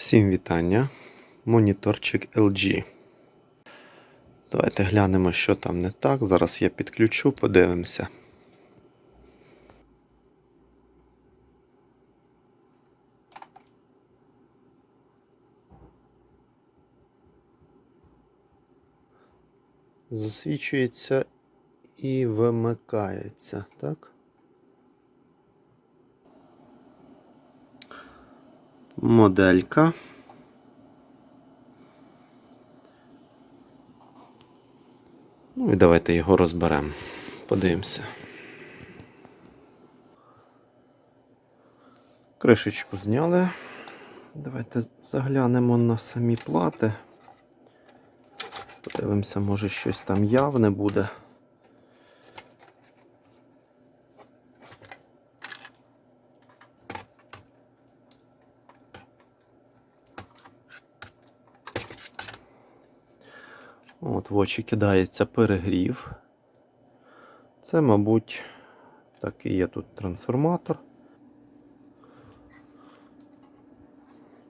Всім вітання. Моніторчик LG. Давайте глянемо, що там не так. Зараз я підключу, подивимося. Засвічується і вимикається, так? Моделька. Ну і давайте його розберемо. Подивимося. Кришечку зняли. Давайте заглянемо на самі плати. Подивимося, може щось там явне буде. От в очі кидається перегрів. Це, мабуть, такий є тут трансформатор.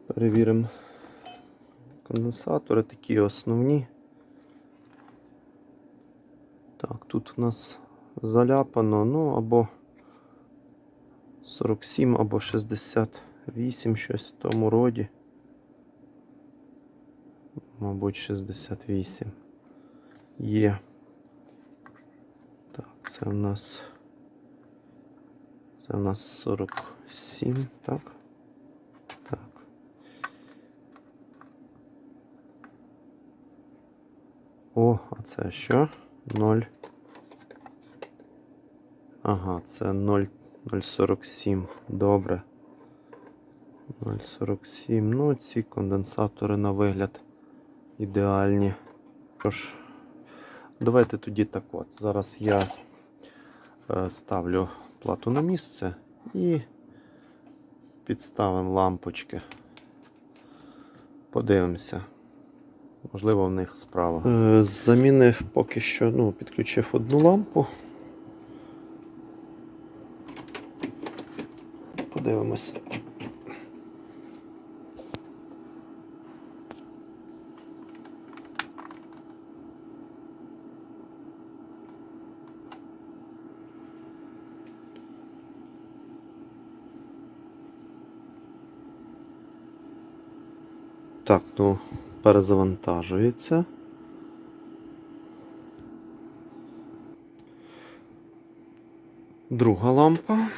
Перевіримо конденсатори, такі основні. Так, тут у нас заляпано, ну, або 47, або 68, щось в тому роді. Мабуть, 68 є. Так, це в нас. Це в нас 47, так? Так. О, а це що? 0. Ага, це 0, 0,47. Добре. 0,47. Ну, ці конденсатори на вигляд ідеальні. Що ж, давайте тоді так от. Зараз я е, ставлю плату на місце і підставимо лампочки. Подивимося. Можливо, в них справа. Е, замінив поки що, ну, підключив одну лампу. Подивимось. Так, ну, перезавантажується. Друга лампа.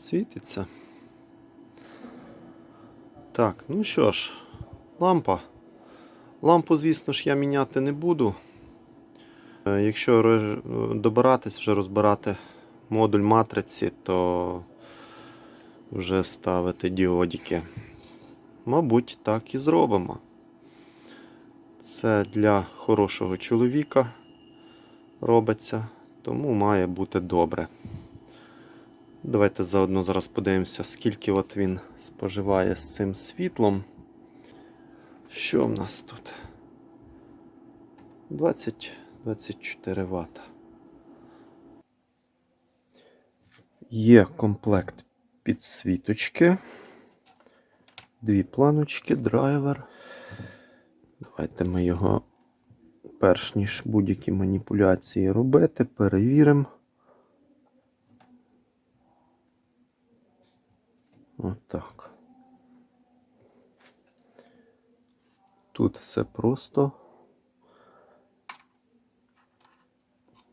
Світиться. Так, ну що ж, лампа. Лампу, звісно ж, я міняти не буду. Е, Якщо добиратись, вже розбирати модуль матриці, то вже ставити діодики. Мабуть, так і зробимо. Це для хорошого чоловіка робиться, тому має бути добре. Давайте заодно зараз подивимося, скільки от він споживає з цим світлом. Що в нас тут? 20-24 Вт. Є комплект підсвіточки. Дві планочки, драйвер. Давайте ми його, перш ніж будь-які маніпуляції робити, перевіримо. Отак. Тут все просто.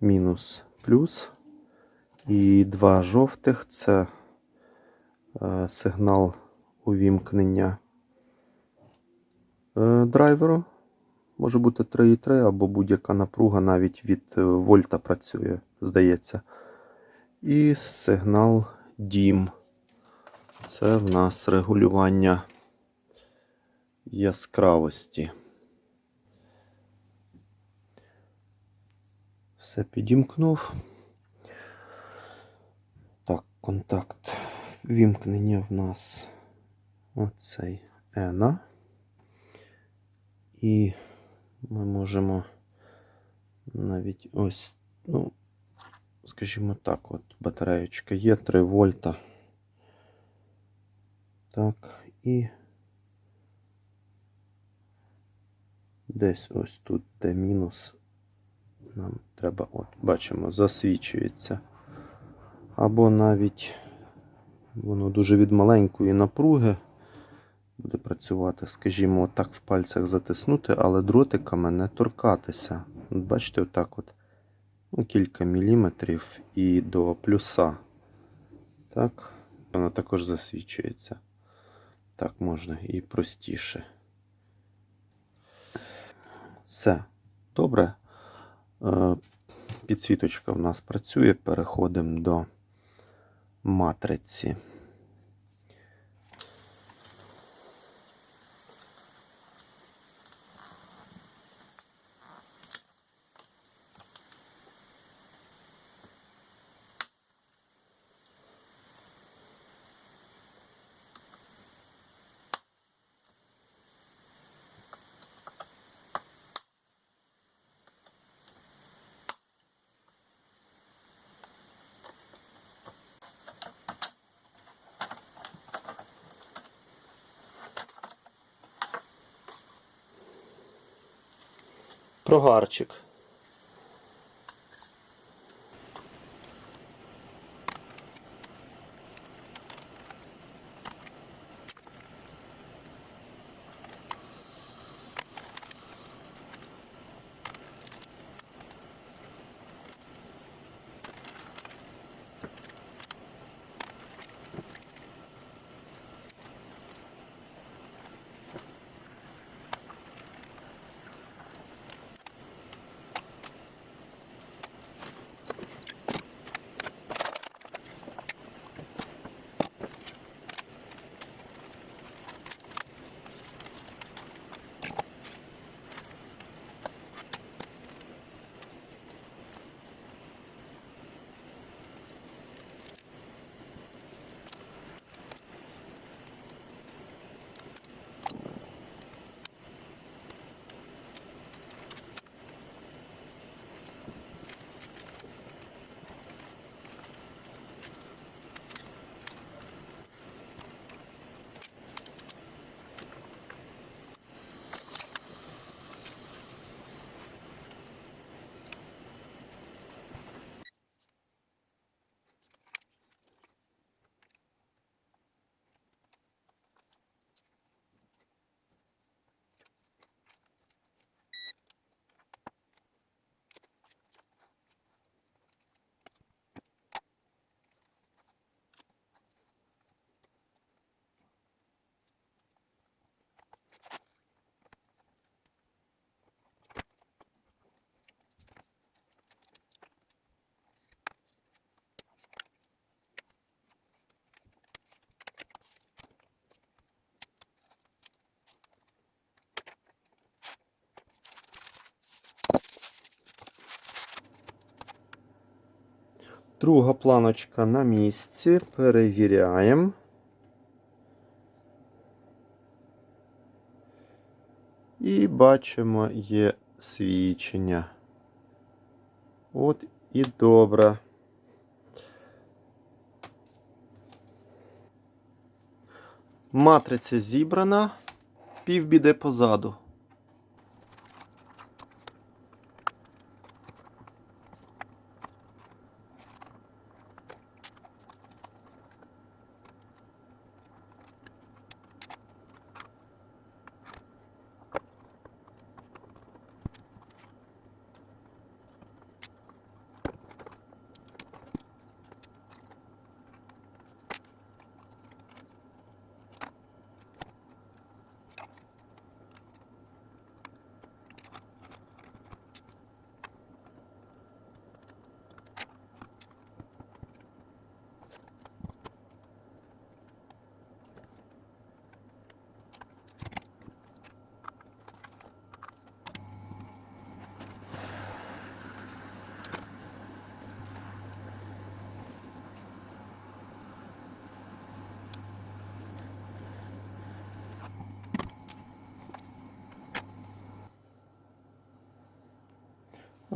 Мінус плюс. І два жовтих це е, сигнал увімкнення е, драйверу. Може бути 3,3 або будь-яка напруга навіть від е, вольта працює, здається. І сигнал DIM. Це в нас регулювання яскравості. Все підімкнув. Так, контакт вімкнення в нас оцей Ена. І ми можемо навіть ось, ну, скажімо так, от батареєчка є 3 вольта. Так, і десь ось тут, де мінус, нам треба, от, бачимо, засвічується. Або навіть воно дуже від маленької напруги буде працювати, скажімо, отак в пальцях затиснути, але дротиками не торкатися. От Бачите, отак от ну, кілька міліметрів і до плюса. Так, воно також засвічується. Так можна і простіше. Все. Добре. Е, Підсвіточка в нас працює. Переходимо до матриці. Прогарчик. Друга планочка на місці. Перевіряємо. І бачимо, є свічення. От і добре. Матриця зібрана, півбіди позаду.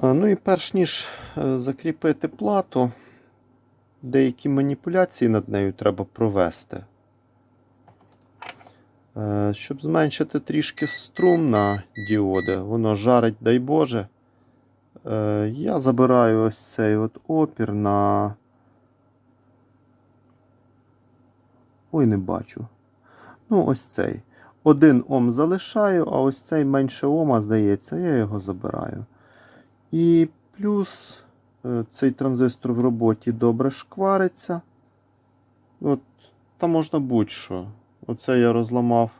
Ну і перш ніж е, закріпити плату, деякі маніпуляції над нею треба провести. Е, Щоб зменшити трішки струм на діоди, воно жарить, дай Боже. Е, Я забираю ось цей от опір на. Ой, не бачу. Ну, ось цей. Один Ом залишаю, а ось цей менше Ома, здається, я його забираю. І плюс е, цей транзистор в роботі добре шквариться. От, Там можна будь-що. Оце я розламав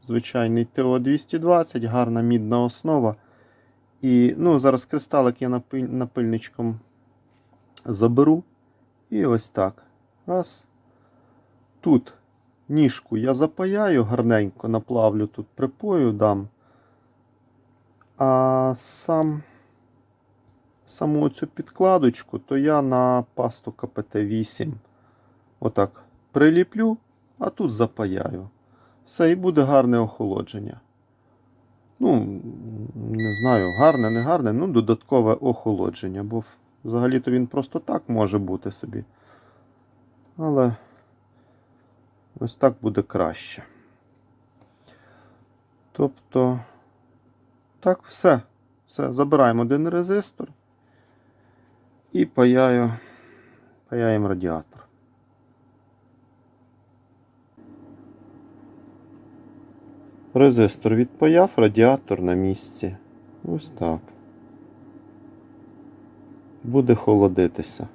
звичайний ТО-220, гарна мідна основа. І ну, зараз кристалик я напильничком заберу. І ось так. Раз. Тут ніжку я запаяю гарненько, наплавлю тут припою дам. А сам, саму цю підкладочку, то я на пасту КПТ-8 отак приліплю, а тут запаяю. Все, і буде гарне охолодження. Ну, не знаю, гарне, не гарне, ну, додаткове охолодження, бо взагалі-то він просто так може бути собі. Але ось так буде краще. Тобто, так, все. Все, забираємо один резистор і паяю, паяємо радіатор. Резистор відпаяв, радіатор на місці. Ось так. Буде холодитися.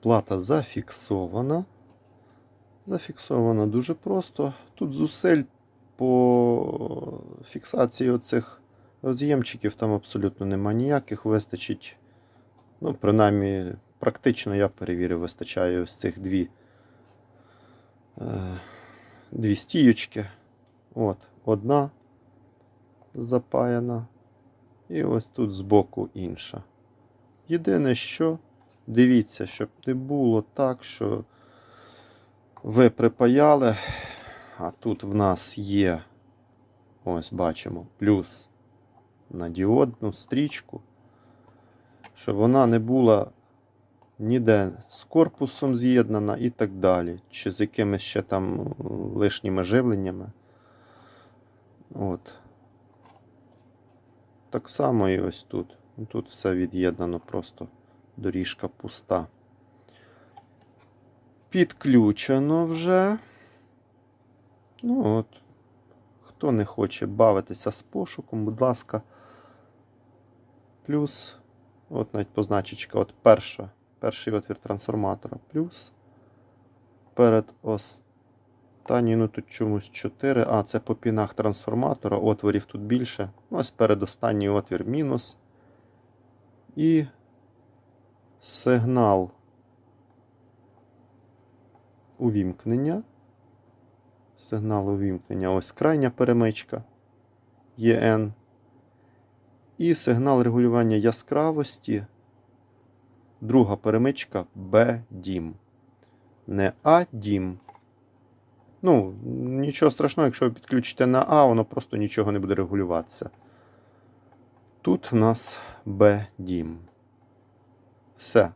Плата зафіксована. Зафіксована дуже просто. Тут зусиль по фіксації оцих роз'ємчиків там абсолютно нема ніяких. Вистачить, ну, принаймні, практично я перевірив, вистачає ось цих дві, е, дві стіючки. От, одна запаяна. І ось тут збоку інша. Єдине, що дивіться, щоб не було так, що ви припаяли, а тут в нас є, ось бачимо, плюс на діодну стрічку, щоб вона не була ніде з корпусом з'єднана і так далі, чи з якимись ще там е, лишніми живленнями. От. Так само і ось тут. Тут все від'єднано, просто доріжка пуста. Підключено вже. Ну от. Хто не хоче бавитися з пошуком, будь ласка. Плюс. От навіть позначечка. От перша. Перший отвір трансформатора. Плюс. Перед останній, ну тут чомусь 4. А, це по пінах трансформатора. Отворів тут більше. Ось передостанній отвір мінус. І сигнал увімкнення. Сигнал увімкнення. Ось крайня перемичка ЄН. І сигнал регулювання яскравості. Друга перемичка B-DIM. Не A-DIM. Ну, нічого страшного, якщо ви підключите на А, воно просто нічого не буде регулюватися. Тут у нас B-DIM. Все.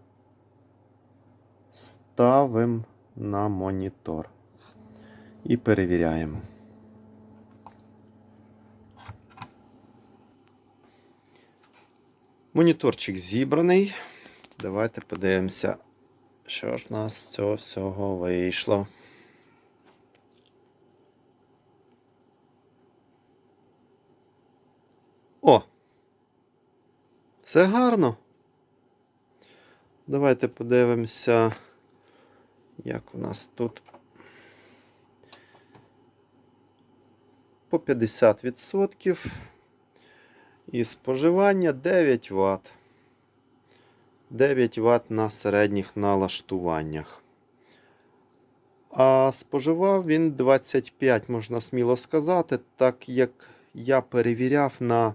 Ставимо на монітор. І перевіряємо. Моніторчик зібраний. Давайте подивимося, що ж в нас з цього всього вийшло. О! Все гарно. Давайте подивимося, як у нас тут по 50% і споживання 9 Вт. 9 Вт на середніх налаштуваннях. А споживав він 25, можна сміло сказати, так як я перевіряв на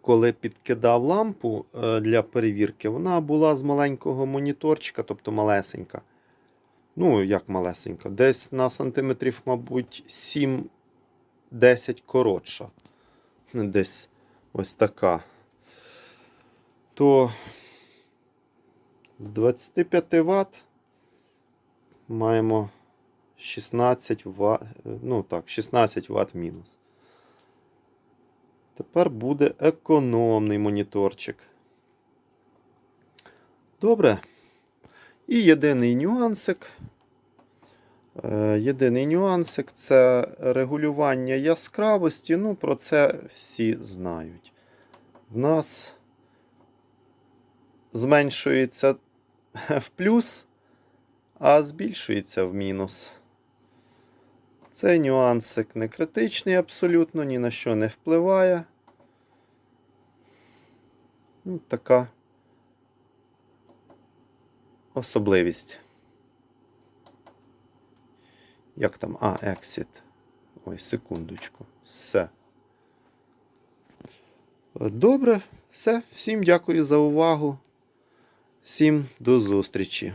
коли підкидав лампу е, для перевірки, вона була з маленького моніторчика, тобто малесенька. Ну, як малесенька, десь на сантиметрів, мабуть, 7 10 коротша. Десь ось така. То з 25 Вт маємо 16 Вт, ну так, 16 Вт мінус. Тепер буде економний моніторчик. Добре. І єдиний нюансик. Е, Єдиний нюансик це регулювання яскравості. Ну, про це всі знають. В нас зменшується в плюс, а збільшується в мінус. Цей нюансик не критичний абсолютно, ні на що не впливає. Ну, така особливість. Як там? А, exit. Ой, секундочку. Все. Добре, все. Всім дякую за увагу. Всім до зустрічі.